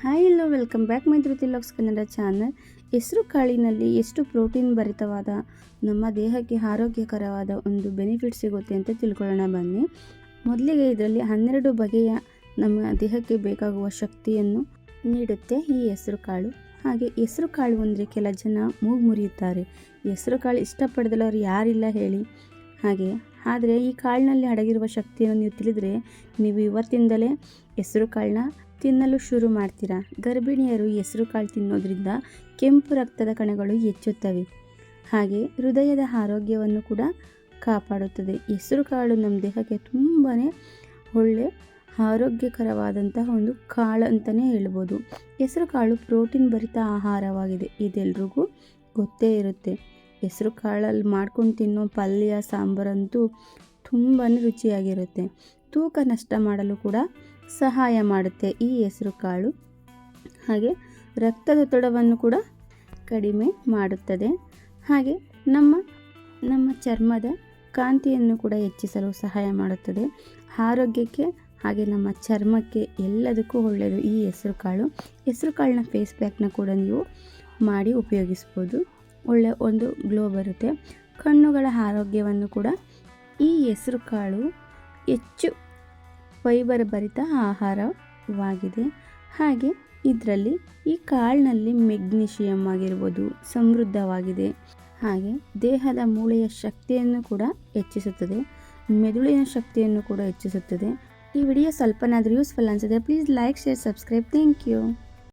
Hi hello, welcome back my Dhriti logs Kannada channel. ಹೆಸರು ಕಾಳಿನಲ್ಲಿ ಎಷ್ಟು ಪ್ರೋಟೀನ್ ಭರಿತವಾದ, ನಮ್ಮ ದೇಹಕ್ಕೆ ಆರೋಗ್ಯಕರವಾದ ಒಂದು ಬೆನಿಫಿಟ್ ಸಿಗುತ್ತೆ ಅಂತ ತಿಳ್ಕೊಳ್ಳೋಣ ಬನ್ನಿ. ಮೊದಲಿಗೆ ಇದರಲ್ಲಿ ಹನ್ನೆರಡು ಬಗೆಯ ನಮ್ಮ ದೇಹಕ್ಕೆ ಬೇಕಾಗುವ ಶಕ್ತಿಯನ್ನು ನೀಡುತ್ತೆ ಈ ಹೆಸರು ಕಾಳು. ಹಾಗೆ ಹೆಸರು ಕಾಳು ಅಂದರೆ ಕೆಲ ಜನ ಮೂಗು ಮುರಿಯುತ್ತಾರೆ. ಹೆಸರು ಕಾಳು ಇಷ್ಟಪಡೆದಲ್ಲವರು ಯಾರಿಲ್ಲ ಹೇಳಿ. ಹಾಗೆ, ಆದರೆ ಈ ಕಾಳಿನಲ್ಲಿ ಅಡಗಿರುವ ಶಕ್ತಿಯನ್ನು ನೀವು ತಿಳಿದರೆ ನೀವು ಇವತ್ತಿಂದಲೇ ಹೆಸರು ಕಾಳನ್ನ ತಿನ್ನಲು ಶುರು ಮಾಡ್ತೀರಾ? ಗರ್ಭಿಣಿಯರು ಹೆಸರು ಕಾಳು ತಿನ್ನೋದ್ರಿಂದ ಕೆಂಪು ರಕ್ತದ ಕಣಗಳು ಹೆಚ್ಚುತ್ತವೆ. ಹಾಗೆ ಹೃದಯದ ಆರೋಗ್ಯವನ್ನು ಕೂಡ ಕಾಪಾಡುತ್ತದೆ. ಹೆಸರುಕಾಳು ನಮ್ಮ ದೇಹಕ್ಕೆ ತುಂಬಾ ಒಳ್ಳೆ ಆರೋಗ್ಯಕರವಾದಂತಹ ಒಂದು ಕಾಳು ಅಂತಲೇ ಹೇಳ್ಬೋದು. ಹೆಸರು ಕಾಳು ಪ್ರೋಟೀನ್ ಭರಿತ ಆಹಾರವಾಗಿದೆ. ಇದೆಲ್ರಿಗೂ ಗೊತ್ತೇ ಇರುತ್ತೆ. ಹೆಸರು ಕಾಳಲ್ಲಿ ಮಾಡ್ಕೊಂಡು ತಿನ್ನೋ ಪಲ್ಯ ಸಾಂಬಾರಂತೂ ತುಂಬಾ ರುಚಿಯಾಗಿರುತ್ತೆ. ತೂಕ ನಷ್ಟ ಮಾಡಲು ಕೂಡ ಸಹಾಯ ಮಾಡುತ್ತೆ ಈ ಹೆಸರು ಕಾಳು. ಹಾಗೆ ರಕ್ತದೊತ್ತಡವನ್ನು ಕೂಡ ಕಡಿಮೆ ಮಾಡುತ್ತದೆ. ಹಾಗೆ ನಮ್ಮ ನಮ್ಮ ಚರ್ಮದ ಕಾಂತಿಯನ್ನು ಕೂಡ ಹೆಚ್ಚಿಸಲು ಸಹಾಯ ಮಾಡುತ್ತದೆ. ಆರೋಗ್ಯಕ್ಕೆ ಹಾಗೆ ನಮ್ಮ ಚರ್ಮಕ್ಕೆ ಎಲ್ಲದಕ್ಕೂ ಒಳ್ಳೆಯದು ಈ ಹೆಸರು ಕಾಳು. ಹೆಸರು ಕಾಳಿನ ಫೇಸ್ ಪ್ಯಾಕ್ನ ಕೂಡ ನೀವು ಮಾಡಿ ಉಪಯೋಗಿಸ್ಬೋದು. ಒಳ್ಳೆ ಒಂದು ಗ್ಲೋ ಬರುತ್ತೆ. ಕಣ್ಣುಗಳ ಆರೋಗ್ಯವನ್ನು ಕೂಡ ಈ ಹೆಸರು ಕಾಳು ಹೆಚ್ಚು ಫೈಬರ್ ಭರಿತ ಆಹಾರವಾಗಿದೆ. ಹಾಗೆ ಇದರಲ್ಲಿ ಈ ಕಾಳಿನಲ್ಲಿ ಮೆಗ್ನೀಷಿಯಮ್ ಆಗಿರ್ಬೋದು, ಸಮೃದ್ಧವಾಗಿದೆ. ಹಾಗೆ ದೇಹದ ಮೂಳೆಯ ಶಕ್ತಿಯನ್ನು ಕೂಡ ಹೆಚ್ಚಿಸುತ್ತದೆ, ಮೆದುಳಿನ ಶಕ್ತಿಯನ್ನು ಕೂಡ ಹೆಚ್ಚಿಸುತ್ತದೆ. ಈ ವಿಡಿಯೋ ಸ್ವಲ್ಪನಾದರೂ ಯೂಸ್ಫುಲ್ ಅನಿಸಿದೆ please like share subscribe thank you